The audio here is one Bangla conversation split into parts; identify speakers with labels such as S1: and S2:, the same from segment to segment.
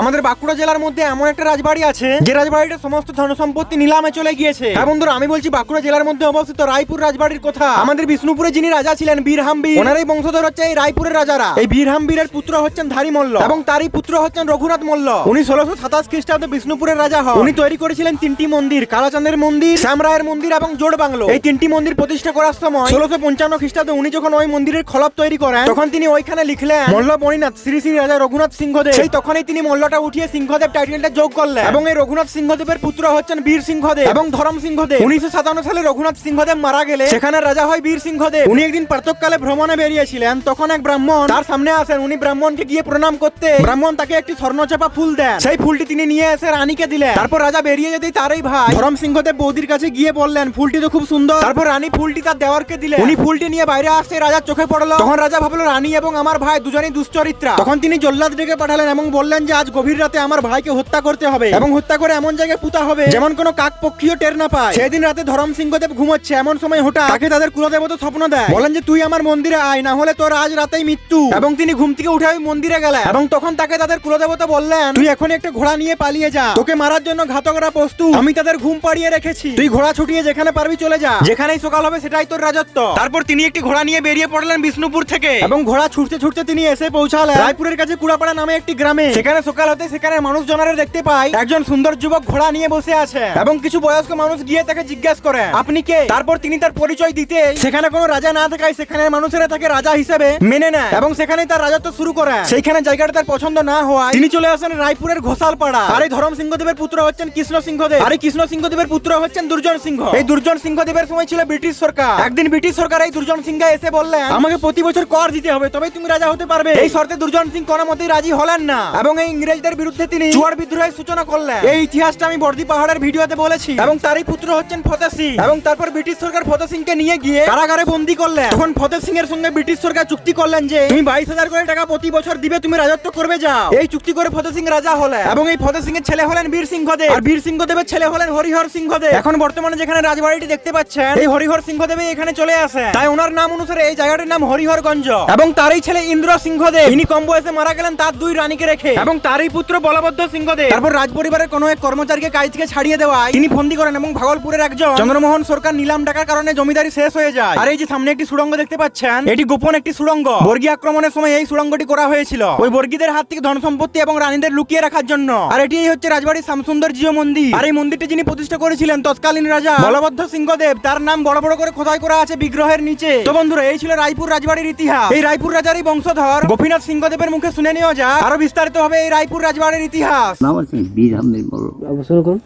S1: আমাদের বাঁকুড়া জেলার মধ্যে এমন একটা রাজবাড়ি আছে, যে রাজবাড়িটা সমস্ত ধন সম্পত্তি নিলামে চলে গিয়েছে। হ্যাঁ বন্ধুরা, আমি বলছি বাঁকুড়া জেলার মধ্যে অবস্থিত রায়পুর রাজবাড়ির কথা। আমাদের বিষ্ণুপুরে যিনি রাজা ছিলেন বীরহাম্বীর ওনারই বংশধর হচ্ছে এই রায়পুরের রাজারা। এই বীরহাম্বীরের পুত্র হচ্ছেন ধারী মল্ল এবং তারই পুত্র হচ্ছেন রঘুনাথ মল্ল উনি ষোলোশো সাতাশ খ্রিস্টাব্দে বিষ্ণুপুরের রাজা হন। উনি তৈরি করেছিলেন তিনটি মন্দির, কালাচাঁদের মন্দির শ্যামরায়ের মন্দির এবং জোড় বাংলো। এই তিনটি মন্দির প্রতিষ্ঠা করার সময় ষোলোশো পঞ্চান্ন খ্রিস্টাব্দে উনি যখন ওই মন্দিরের খলপ তৈরি করেন, তখন তিনি ওইখানে লিখলেন মল্ল বণিনাথ শ্রী শ্রী রাজা রঘুনাথ সিংহদেব। সেই তখনই তিনি মল্লটা উঠিয়ে সিংহদেব টাইটেলটা যোগ করলেন। এবং এই রঘুনাথ সিংহদেবের পুত্র হচ্ছেন বীর সিংহদেব। এবং ধরম সিংহদেব। উনিশশো সাতান্ন সালে রঘুনাথ সিংহদেব মারা গেলে সেখানে রাজা হয় বীর সিংহদেব। উনি একদিন প্রাতকালে ভ্রমণে বেরিয়েছিলেন। তখন এক ব্রাহ্মণ তার সামনে আসেন। উনি ব্রাহ্মণকে গিয়ে প্রণাম করতে। ব্রাহ্মণ তাকে একটি স্বর্ণচাপা ফুল দেন। সেই ফুলটি তিনি নিয়ে এসে রানীকে দিলেন। তারপর রাজা বেরিয়ে যেতেই তারই ভাই ধরম সিংহদেব বৌদির কাছে গিয়ে বললেন ফুলটি তো খুব সুন্দর। তারপর রানী ফুলটি তার দেওয়ারকে দিলেন। উনি ফুলটি নিয়ে বাইরে আসতে রাজার চোখে পড়ল। তখন রাজা ভাবলো রানী এবং আমার ভাই দুজনেই দুশ্চরিত্রা। তখন তিনি জল্লাদ ডেকে পাঠালেন এবং বললেন যে আজ গভীর রাতে আমার ভাইকে হত্যা করতে হবে। এবং হত্যা করে এমন জায়গায় পুতা হবে যেমন কোনো কাক পক্ষীও টের না পায়। সেদিন রাতে ধরম সিংহদেব ঘুমোচ্ছে এমন সময় হঠাৎ তাকে তাদের কুলদেবতা স্বপ্ন দেয়। বলেন যে তুই আমার মন্দিরে আয় না হলে তোর আজ রাতেই মৃত্যু। এবং তিনি ঘুম থেকে উঠে ওই মন্দিরে গেলেন। এবং তখন তাকে তাদের কুলদেবতা বললেন তুই এখন একটা ঘোড়া নিয়ে পালিয়ে যা। তোকে মারার জন্য ঘাতকরা প্রস্তুত। আমি তাদের ঘুম পাড়িয়ে রেখেছি। তুই ঘোড়া ছুটিয়ে যেখানে পারবি চলে যা। যেখানেই সকাল হবে সেটাই তোর রাজত্ব। তারপর তিনি একটি ঘোড়া নিয়ে বেরিয়ে পড়লেন বিষ্ণুপুর থেকে। এবং ঘোড়া ছুটতে ছুটতে তিনি এসে পৌঁছালেন। রায়পুরের কাছে কুড়াপাড়া নামে একটি গ্রামে। সেখানে সকাল হতে সেখানে মানুষ জনারে দেখতে পাই একজন সুন্দর যুবক ঘোড়া নিয়ে বসে আছে এবং কিছু বয়স্ক মানুষ গিয়ে তাকে জিজ্ঞাসা করে, আপনি কে? তারপর তিনি তার পরিচয় দিতে সেখানে কোনো রাজা না থাকায় সেখানে মানুষেরা তাকে রাজা হিসেবে মেনে নেয় এবং সেখানে তার রাজত্ব শুরু করে। সেইখানে জায়গাটা তার পছন্দ না হওয়ায় তিনি চলে আসেন রায়পুরের ঘোষালপাড়া। আর এই ধরম সিংহদেবের পুত্র হচ্ছেন কৃষ্ণ সিংহদেব। আর এই কৃষ্ণ সিংহদেবের পুত্র হচ্ছেন দুর্জন সিংহ। এই দুর্জন সিংহদেবের সময় ছিল ব্রিটিশ সরকার। একদিন ব্রিটিশ সরকার এই দুর্জন সিংহ এসে বললেন, আমাকে প্রতি বছর কর দিতে হবে তবে তুমি রাজা হতে পারবে। এই শর্তে দুর্জন সিং কোনো মতেই রাজি হলেন না। এবং এই ইংরেজদের বিরুদ্ধে তিনি চুয়ার বিদ্রোহের সূচনা করলেন। এই ইতিহাসটা আমি বর্দি পাহাড়ের ভিডিওতে বলেছি। এবং তারই পুত্র হচ্ছেন ফতেহ সিং। এবং তারপর ব্রিটিশ সরকার ফতেহ সিংকে নিয়ে গিয়ে কারাগারে বন্দি করলেন। তখন ফতেহ সিং এর সঙ্গে ব্রিটিশ সরকার চুক্তি করলেন যে তুমি বাইশ হাজার করে টাকা প্রতি বছর দিবে তুমি রাজত্ব করবে যাও। এই চুক্তি করে ফতেহ সিং রাজা হলেন। এবং এই ফতেহ সিং এর ছেলে হলেন বীর সিংহদেব। আর বীর সিংহদেবের ছেলে হলেন হরিহর সিংহদেব। এখন বর্তমানে যেখানে রাজবাড়িটি দেখতে পাচ্ছেন এই হরিহর সিংহদেব এখানে চলে আসেন। তাই ওনার নাম অনুসারে এই জায়গাটির নাম হরিহরগঞ্জ। এবং তারই ছেলে ইন্দ্র সিংহদেব। ইনি কম বয়সে মারা গেলেন তার দুই রানীকে রেখে। এবং তারই পুত্র বলভদ্র সিংহদেব। তারপর রাজ পরিবারের কোনো এক কর্মচারীকে কাজ থেকে ছাড়িয়ে দেওয়ায় তিনি ফন্দি করেন এবং ভাগলপুরের একজন চন্দ্রমোহন সরকার নিলাম ডাকার কারণে জমিদারি শেষ হয়ে যায়। আর এই যে সামনে একটি সুড়ঙ্গ দেখতে পাচ্ছেন, এটি গোপন একটি সুড়ঙ্গ। বর্গী আক্রমণের সময় এই সুড়ঙ্গটি করা হয়েছিল। ওই বর্গীদের হাত থেকে ধন সম্পত্তি এবং রানীদের লুকিয়ে রাখার জন্য। আর এটি হচ্ছে রাজবাড়ির শ্যামসুন্দর জিও মন্দির। আর এই মন্দিরটি যিনি প্রতিষ্ঠা করেছিলেন তৎকালীন রাজা বলভদ্র সিংহদেব, তার নাম বড় বড় করে খোদাই করা আছে বিগ্রহের নিচে। তো বন্ধুরা, এই ছিল রায়পুর রাজবাড়ির ইতিহাস। এই রায়পুর রাজারই বংশধর গোপীনাথ সিংহদেবের মুখে শুনে নেওয়া যায় আরও বিস্তারিত হবে এই রায়পুর রাজবাড়ির ইতিহাস।
S2: নাম আছে বীর আহমেদ মল্ল
S3: শুরু করুন।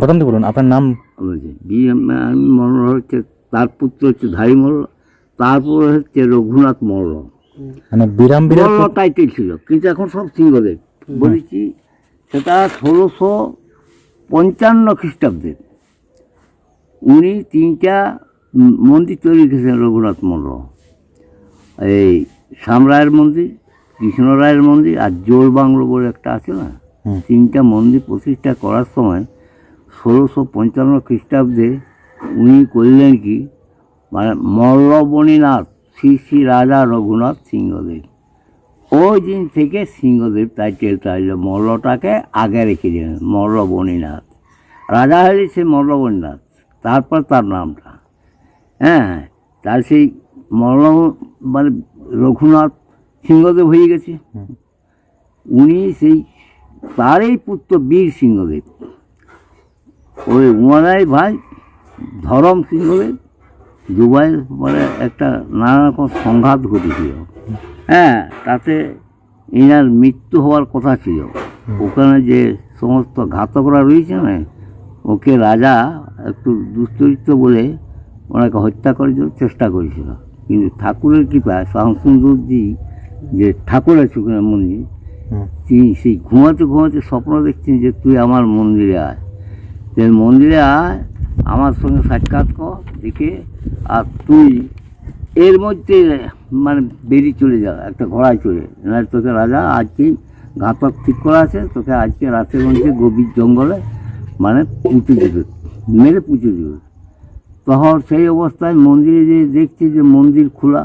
S3: প্রথম থেকে বলুন আপনার নাম?
S2: বলছে বীর আহমেদ মল্ল হচ্ছে তার পুত্র হচ্ছে ধারী মল্ল তারপর হচ্ছে রঘুনাথ মল্ল
S3: মানে বিরাম বিরাম
S2: মল্ল টাইটেল ছিল কিন্তু এখন সব সিংহদেব বলেছি সেটা ষোলোশো পঞ্চান্ন খ্রিস্টাব্দে। উনি তিনটা মন্দির তৈরি করেছেন রঘুনাথ মল্ল এই সামরায়ের মন্দির কৃষ্ণরায়ের মন্দির আর জোর বাংলো বলে একটা আছে না। তিনটা মন্দির প্রতিষ্ঠা করার সময় ষোলোশো পঞ্চান্ন খ্রিস্টাব্দে উনি করলেন কি? মানে মল্লবণীনাথ শ্রী শ্রী রাজা রঘুনাথ সিংহদেব। ওই দিন থেকে সিংহদেব টাইটেলটা হলো মল্লটাকে আগে রেখে দিলেন মল্লবণীনাথ রাজা হলে সে মল্লবণীনাথ তারপর তার নামটা। হ্যাঁ তার সেই মল্ল মানে রঘুনাথ সিংহদেব হয়ে গেছে। উনি সেই তারই পুত্র বীর সিংহদেব ওই উমারাই ভাই ধরম সিংহদেব দুবাই মানে একটা নানা রকম সংঘাত ঘটেছিল। হ্যাঁ তাতে এনার মৃত্যু হওয়ার কথা ছিল। ওখানে যে সমস্ত ঘাতকরা রয়েছে না ওকে রাজা একটু দুশ্চরিত্র বলে ওনাকে হত্যা করার জন্য চেষ্টা করেছিল। কিন্তু ঠাকুরের কৃপায় শামসুন্দরজি যে ঠাকুর আছে ওখানে মন্দির। তিনি সেই ঘুমাতে ঘুমাতে স্বপ্ন দেখছেন যে তুই আমার মন্দিরে আয়। মন্দিরে আয় আমার সঙ্গে সাক্ষাৎ কর দেখে আর তুই এর মধ্যে মানে বেরিয়ে চলে যা একটা ঘোড়ায় চলে না তোকে রাজা আজকে ঘাতক ঠিক করা আছে তোকে আজকে রাতের মধ্যে গভীর জঙ্গলে মানে পুঁতে দেবে মেরে পুঁতে দেবে। তখন সেই অবস্থায় মন্দিরে যে দেখছে যে মন্দির খোলা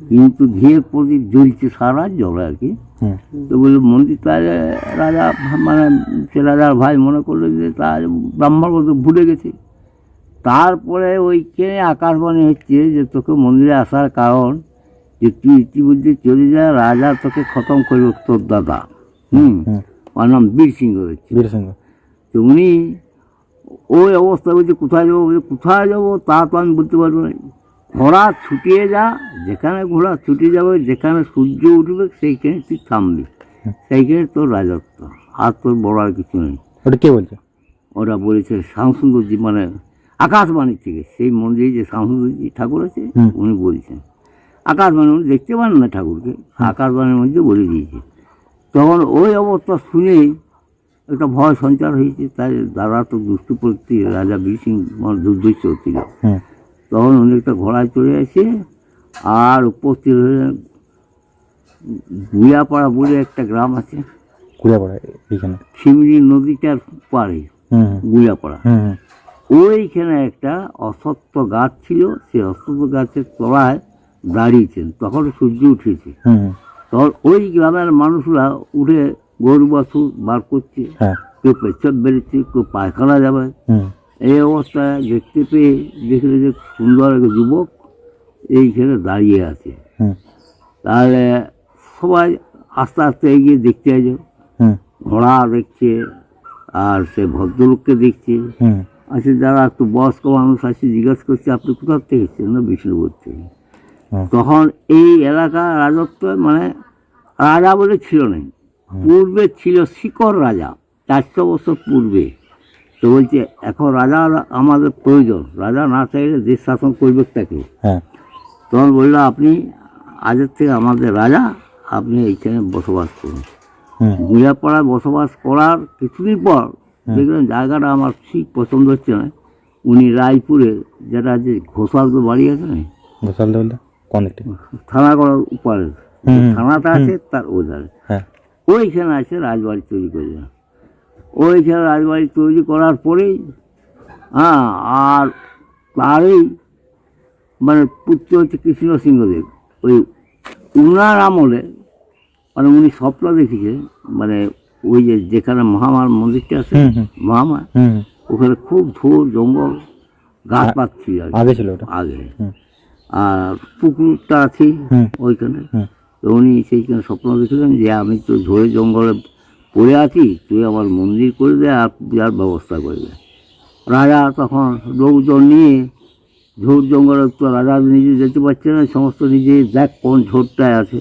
S2: কিন্তু ঘিয়ের প্রদীপ জ্বলছে সারা জলে আর কি। তো বলল মন্দির তাহলে রাজা মানে সে রাজার ভাই মনে করল যে তার ব্রাহ্মণ বলতে ভুলে গেছে। তারপরে ওইখানে আকাশবাণী হচ্ছে যে তোকে মন্দিরে আসার কারণ যে তুই ইতিমধ্যে চলে যা রাজা তোকে খতম করবে তোর দাদা। হুম
S3: হুম।
S2: ওর নাম বীর সিংহ হচ্ছে।
S3: বীর সিংহ
S2: তো উনি ওই অবস্থা বলছে কোথায় যাব বলছে কোথায় যাব তা তো আমি বলতে পারব না। ঘোড়া ছুটিয়ে যা যেখানে ঘোড়া ছুটে যাবে যেখানে সূর্য উঠবে সেইখানে তুই থামবি। সেইখানে তোর রাজত্ব। আর তোর বড় আর কিছু নেই।
S3: ওটা কে বলছে?
S2: ওরা বলেছে শামসুন্দরজি মানে আকাশবাণী থেকে। সেই মন্দিরে যে শ্যামসুন্দরজি ঠাকুর আছে উনি বলছেন। আকাশবাণী উনি দেখতে পান না ঠাকুরকে। আকাশবাণীর মধ্যে বলে দিয়েছে। তখন ওই অবস্থা শুনেই একটা ভয় সঞ্চার হয়েছে। তাই দাদা তো দুষ্টু প্রকৃতি রাজা বীর সিং মানে দুর্দৃশ্য ছিল। তখন উনি একটা ঘোড়ায় চড়ে আসে আর উপস্থিত হয়ে গুয়াপাড়া বলে একটা গ্রাম আছে। শিমলি নদীটার পাড়ে
S3: হুম
S2: ওইখানে একটা অসত্য গাছ ছিল সেই অসত্য গাছের তলায় দাঁড়িয়েছেন। তখন সূর্য উঠেছে। তখন ওই গ্রামের মানুষরা উঠে গরু বাছু বার করছে।
S3: হ্যাঁ।
S2: কেউ পেচ্ছাপ বেরোচ্ছে কেউ পায়খানা যাবে। এই অবস্থায় দেখতে পেয়ে দেখলে যে সুন্দর এক যুবক এইখানে দাঁড়িয়ে আছে। তাহলে সবাই আস্তে আস্তে এগিয়ে দেখতে আছে ঘোড়া দেখছে আর সে ভদ্রলোককে দেখছে। আছে যারা একটু বয়স্ক মানুষ আছে জিজ্ঞেস করছে আপনি কোথার থেকে এসেছেন? না বিষ্ণুপুর থেকে। তখন এই এলাকা রাজত্ব মানে রাজা বলে ছিল না পূর্বে ছিল শিকড় রাজা। চারশো বছর পূর্বে। তো বলছে এখন রাজা আমাদের প্রয়োজন। রাজা না চাইলে দেশ শাসন করবে তাকে।
S3: হ্যাঁ।
S2: তখন বলল আপনি আজের থেকে আমাদের রাজা আপনি এইখানে বসবাস করুন।
S3: হুম।
S2: গুড়িয়াপাড়ায় বসবাস করার কিছুদিন পর দেখলেন জায়গাটা আমার ঠিক পছন্দ হচ্ছে না। উনি রায়পুরে যেটা যে ঘোষালদের বাড়ি আছে না?
S3: দিকটা
S2: থানা করার উপরে। থানাটা আছে তার ওধারে।
S3: হ্যাঁ।
S2: ওইখানে আছে রাজবাড়ি তৈরি করলেন ওইখানে রাজবাড়ি তৈরি করার পরেই হ্যাঁ আর তারই মানে পুত্র হচ্ছে কৃষ্ণ সিংহদেব। ওই উনার আমলে মানে উনি স্বপ্ন দেখেছে মানে ওই যে যেখানে মহামার মন্দিরটা আছে
S3: হুম হুম।
S2: মহামার
S3: হুম হুম।
S2: ওখানে খুব ধোর জঙ্গল গাছপাত ছিল আর কি,
S3: আগে ছিল
S2: আগে। আর পুকুরটা আছে ওইখানে। তো উনি সেইখানে স্বপ্ন দেখেছিলেন যে আমি তো ঝোড়ে জঙ্গলে পড়ে আছি তুই আমার মন্দির করে দে আর পূজার ব্যবস্থা করে দে। রাজা তখন লোকজন নিয়ে ঝোড় জঙ্গলে তো রাজা নিজে যেতে পারছে না সমস্ত নিজে দেখ কোন ঝোড়টায় আছে।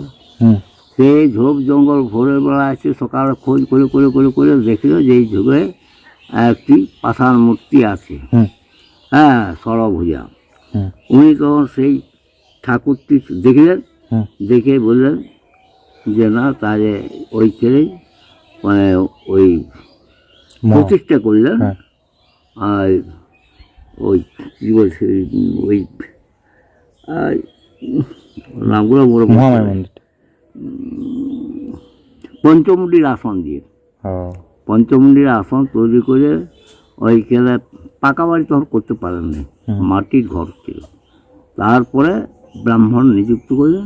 S2: সেই ঝোপ জঙ্গল ভোরের বেলা আছে সকালে খোঁজ করে করে করে করে দেখল যে এই ঝোপে একটি পাষাণ মূর্তি আছে। হ্যাঁ সরভুজা। উনি তখন সেই ঠাকুরটি দেখলেন। দেখে বললেন যে না তাহলে ওই ছেলেই মানে ওই প্রতিষ্ঠা করলেন
S3: হ্যাঁ।
S2: আর ওই কী বলছে ওই আর নামগুলো বড়
S3: মহামায়া মন্দিরটা
S2: পঞ্চমুণ্ডির আসন দিয়ে।
S3: ও।
S2: পঞ্চমুণ্ডির আসন তৈরি করে ওইখানে পাকা বাড়ি তখন করতে পারেন না মাটির ঘর ছিল। তারপরে ব্রাহ্মণ নিযুক্ত করে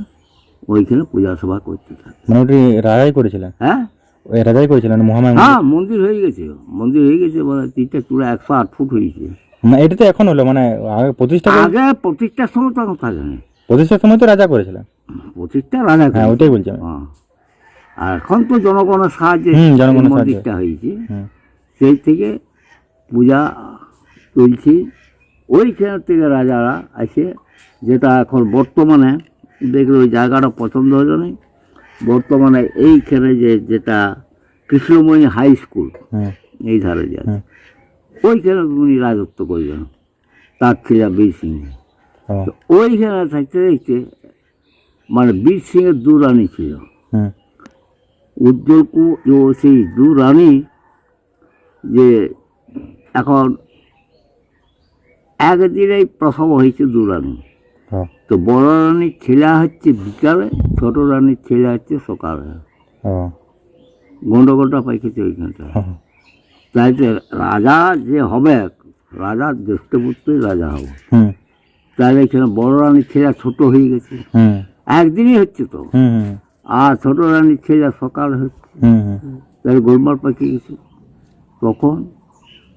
S2: ওইখানে পূজা সভা করতে থাকে।
S3: মানে রাজাই করেছিলেন?
S2: হ্যাঁ?
S3: ওই রাজাই করেছিলেন মহামায়া
S2: হ্যাঁ মন্দির হয়ে গেছে মন্দির হয়ে গেছে বলে তিনটা চূড়া একশো আট ফুট হয়েছে।
S3: না এটা তো এখন হলো মানে আগে প্রতিষ্ঠা
S2: আগে প্রতিষ্ঠার সময় তখন থাকে না।
S3: প্রতিষ্ঠার সময় তো রাজা করেছিলেন।
S2: প্রতিষ্ঠা রাজা
S3: হ্যাঁ। ওইটাই বলছি
S2: হ্যাঁ। আর এখন তো জনগণের সাহায্যে
S3: জনগণের
S2: মন্দিরটা হয়েছে। সেই থেকে পূজা চলছে। ওইখান থেকে রাজারা আসে যেটা এখন বর্তমানে দেখলে ওই জায়গাটা পছন্দ হলো না। বর্তমানে এইখানে যে যেটা কৃষ্ণময়ী হাই স্কুল এই ধারে যে ওইখানে উনি রাজত্ব করলেন তার ছিল বীর সিংহ
S3: ও
S2: তো ওইখানে থাকতে দেখতে মানে বীর সিংহের দু রানী ছিল। উজ্জ্বল কু ও সেই দু রানী যে এখন একদিনেই প্রসব হয়েছে দু রানী। তো বড় রানীর ছেলে হচ্ছে বিকালে ছোট রানীর ছেলে হচ্ছে সকালে। গন্ডগোলটা পাইকেছে ওইখানটা।
S3: ও,
S2: তাই তো রাজা যে হবে রাজা জ্যেষ্ঠপুত্রই রাজা হবে। তাহলে এখানে বড় রানীর ছেলে ছোট হয়ে গেছে। একদিনই হচ্ছে তো। আর ছোট রানীর ছেলে সকাল হচ্ছে। তাই গোলমাল পাকিয়ে গেছে। তখন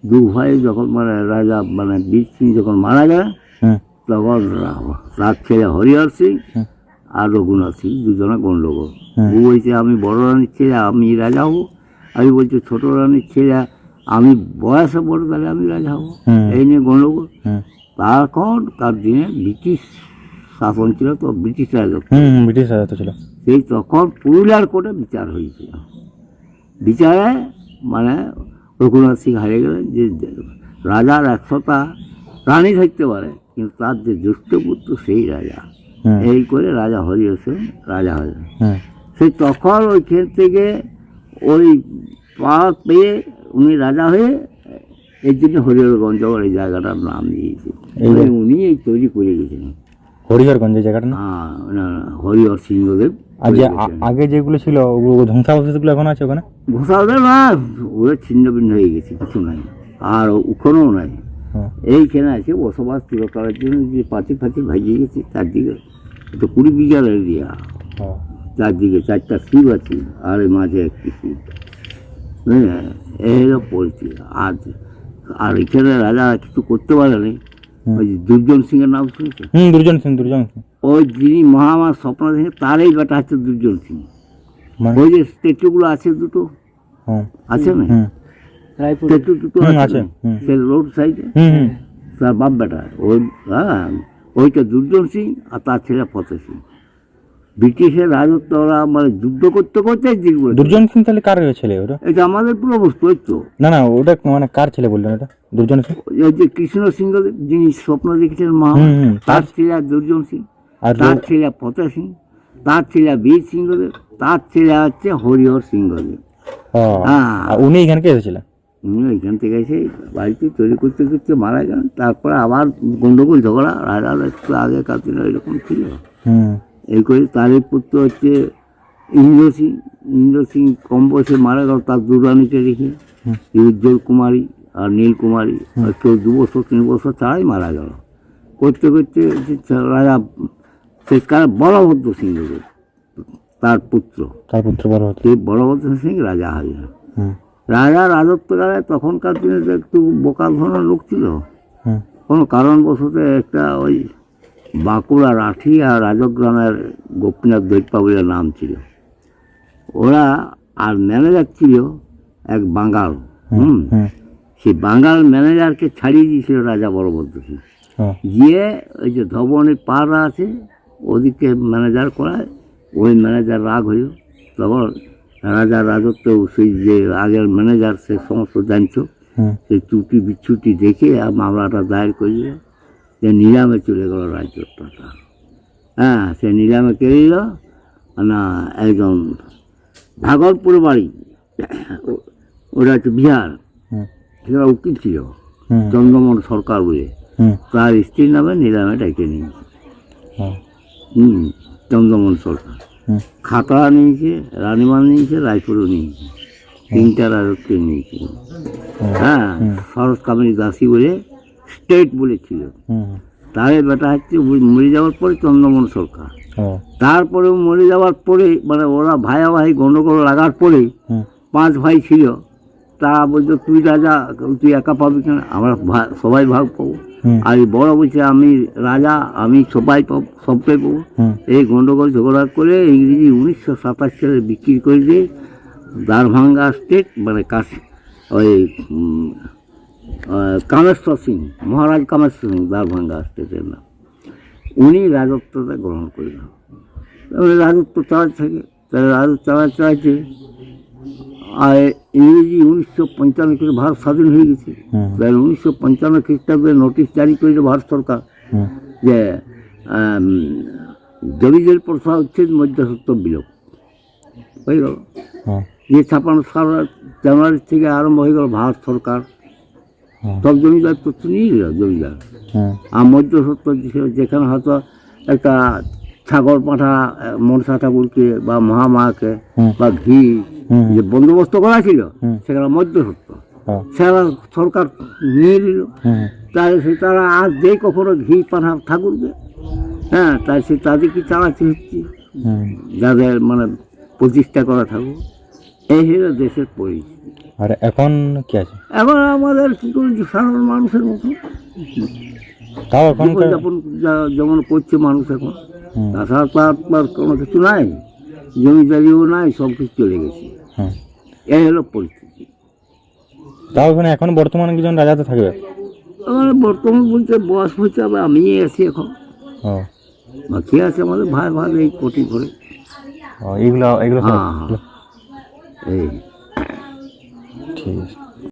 S2: দু ভাই যখন মানে রাজা মানে বীর সিং যখন মারা যায় তখন তার ছেলে হরিহর সিং আর রঘুনাথ সিং দুজনে গন্ডগোল
S3: হুম।
S2: ও বলছে আমি বড় রানীর ছেলে আমি রাজা হব। আমি বলছি ছোট রানীর ছেলে আমি বয়সে বড় তাহলে আমি রাজা হব। এই নিয়ে তখন তার দিনে ব্রিটিশ শাসন ছিল তো ব্রিটিশ রাজত্ব
S3: ব্রিটিশ রাজত্ব ছিল।
S2: সেই তখন পুরুলিয়ার কোর্টে বিচার হয়েছিল। বিচারে মানে রঘুনাথ সিং হারিয়ে গেলেন যে রাজার একশোটা রানী থাকতে পারে। কিন্তু তার যে জ্যেষ্ঠ পুত্র সেই রাজা। এই করে রাজা হরিহর সিং রাজা হলেন
S3: হুম
S2: সেই তখন ওইখান থেকে ওই পাওয়া পেয়ে উনি রাজা হয়ে এই জন্য হরিহরগঞ্জ এই জায়গাটার নাম দিয়েছে। উনি এই তৈরি করে গেছেন।
S3: হরিহরগঞ্জ জায়গাটা না
S2: হ্যাঁ না, হরিহর সিংহদেব
S3: আর যে
S2: করে
S3: আ-
S2: গেছেন।
S3: আগে যেগুলো ছিল ওগুলো ধ্বংসাবশেষগুলো এখন আছে ওখানে?
S2: ওদের না ওরা ছিন্ন ভিন্ন হয়ে গেছে কিছু নাই। আর ওখানেও নাই। এইখানে আছে বসবাস চিরকালের জন্য যে পাঁচিল ফাঁচিল ভাজিয়ে গেছে চারদিকে। তো কুড়ি বিঘার এরিয়া
S3: ও,
S2: চারদিকে চারটা শিব আছে আর এর মাঝে একটি শিব। হ্যাঁ হলো পরিস্থিতি। আর আর এখানে রাজা কিছু করতে পারেনি। ওই যে দুর্জন সিংয়ের নাম শুনেছে?
S3: হুম দুর্জন সিং দুর্জন সিং
S2: ওই যিনি মহামার স্বপ্ন দেখে তারই বেটা হচ্ছে দুর্জন সিং
S3: মানে?
S2: ওই যে স্ট্যাচুগুলো আছে দুটো? আছে না? আছে। সে রোড সাইডে তার বাপ বেটা ওই হ্যাঁ ওইটা দুর্জন সিং আর তার ছেলে ফতেহ সিং। ব্রিটিশের রাজত্ব ওরা মানে যুদ্ধ করতে করতে
S3: দুর্জন সিং তাহলে কার ছেলে ওটা?
S2: এটা আমাদের পুরো বস্তু ওই তো।
S3: না না ওটা মানে কার ছেলে বললেন ওটা? দুর্জন সিং?
S2: ওই যে কৃষ্ণ সিংহ যিনি স্বপ্ন দেখেছেন মা তার ছেলে দুর্জন সিং।
S3: আর
S2: তার ছেলে ফতেহ সিং। তার ছেলে বীর সিংহদেব। তার ছেলে হচ্ছে হরিহর সিংহদেব। হ্যাঁ।
S3: উনি এখানকে এসেছিলেন?
S2: উনি এখান থেকে এসে বাড়িতে তৈরি করতে করতে মারা গেলেন। তারপরে আবার গন্ডগোল ঝগড়া রাজার একটু আগেকার দিনে এরকম ছিল। এই করে তারই পুত্র হচ্ছে ইন্দ্র সিং। ইন্দ্র সিং কম বয়সে মারা গেল তার দুরানিতে রেখে। উজ্জ্বল কুমারী আর নীল কুমারী। আর কেউ দু বছর তিন বছর ছাড়াই মারা গেল। করতে করতে রাজা সেখানে বলভদ্র সিংহদেব তার পুত্র।
S3: তার পুত্র
S2: বলভদ্র। সিং রাজা হয় রাজা রাজত্বকালে তখনকার দিনে তো একটু বোকা ধরনের লোক ছিল। কোনো কারণবশত একটা ওই বাঁকুড়া রাঠি আর রাজগ্রামের গোপীনাথ দৈপা বলে নাম ছিল। ওরা আর ম্যানেজার ছিল এক বাঙাল। হুম
S3: হুম।
S2: সেই বাঙাল ম্যানেজারকে ছাড়িয়ে দিয়েছিল রাজা বলভদ্র সিং। গিয়ে ওই যে ধবনের পাড়া আছে ওদিকে ম্যানেজার করায় ওই ম্যানেজার রাগ হইল। তখন রাজার রাজত্ব সেই যে আগের ম্যানেজার সে সমস্ত জানতো।
S3: হুম
S2: সেই ত্রুটি বিচ্ছুটি দেখে আর মামলাটা দায়ের করে দিল যে নিলামে চলে গেল রাজ্যটা হ্যাঁ সে নিলামে কে দিল না একজন ভাগলপুর বাড়ি। ওটা হচ্ছে বিহার।
S3: হুম
S2: সেটা উকিল ছিল।
S3: হুম
S2: চন্দ্রমোহন সরকার বলে। তার স্ত্রীর নামে নিলামে ডেকে নিয়েছে হুম চন্দ্রমোহন সরকার। খাতড়া নিয়েছে রানীমান নিয়েছে রায়পুরও নিয়েছে। তিনটা রাজত্ব নিয়েছে। হ্যাঁ শরৎ কামিনী দাসী বলে স্টেট বলেছিল। তারে বেটা হচ্ছে মরে যাওয়ার পরে চন্দ্রমোহন সরকার। তারপরে মরে যাওয়ার পরে মানে ওরা ভাইয়াভাই গণ্ডগোল লাগার পরে পাঁচ ভাই ছিল। তা বলতো তুই রাজা তুই একা পাবি কেন? আমরা সবাই ভাগ পাবো। আর বড় বলছে আমি রাজা আমি সবাই পাবো সবটাই পাবো এই গন্ডগোল ঝগড়া করে ইংরেজি উনিশশো সাতাশ সালে বিক্রি করে দিয়ে দারভাঙ্গা স্টেট মানে কাশ ওই কামেশ্বর সিং মহারাজ কামেশ্বর সিং দারভাঙ্গা স্টেটের নাম। উনি রাজত্বটা গ্রহণ করলেন। রাজত্ব চালাতে থাকে চালাতে চালাতে আর ইংরেজি উনিশশো পঞ্চান্ন থেকে ভারত স্বাধীন হয়ে গেছে। তাহলে উনিশশো পঞ্চান্ন খ্রিস্টাব্দে নোটিশ জারি করেছে ভারত সরকার যে জমিদের প্রথা হচ্ছে মধ্যসত্ব বিলোপ। হয়ে গেল যে ছাপান্ন সাল জানুয়ারি থেকে আরম্ভ হয়ে গেল ভারত সরকার। সব জমিদার তো নিয়ে গেল জমিদার আর মধ্যসত্ব যেখানে হয়তো একটা ছাগল পাঠা মনসা ঠাকুরকে বা মহামাকে বা ঘি যে বন্দোবস্ত করা ছিল সেগুলো মধ্যসত্ব সেটা সরকার নিয়ে নিল। তাই সে তারা আর যে কখনো ঘি পাঠা ঠাকুরকে। হ্যাঁ তাই সে তাদেরকে চালাতে হচ্ছে। যাদের মানে প্রতিষ্ঠা করা থাকুক এই হলো দেশের পরিস্থিতি।
S3: আর এখন কি আছে?
S2: এখন আমাদের কি করছি? সাধারণ মানুষের মতো।
S3: তাও
S2: যা- যেমন করছে মানুষ এখন। তাছাড়া তো আর কোনো কিছু নাই। জমিদারিও নাই সব কিছু চলে গেছে। এই হলো পরিস্থিতি।
S3: তাও এখানে এখন বর্তমানে কিছু রাজাতে থাকবে?
S2: মানে বর্তমান বলতে বয়স হচ্ছে আবার আমি আছি এখন। বাকি আছে আমাদের ভাই ভাই এই কোটি করে
S3: এইগুলো এইগুলো
S2: হ্যাঁ, হ্যাঁ। এই।
S3: ঠিক আছে।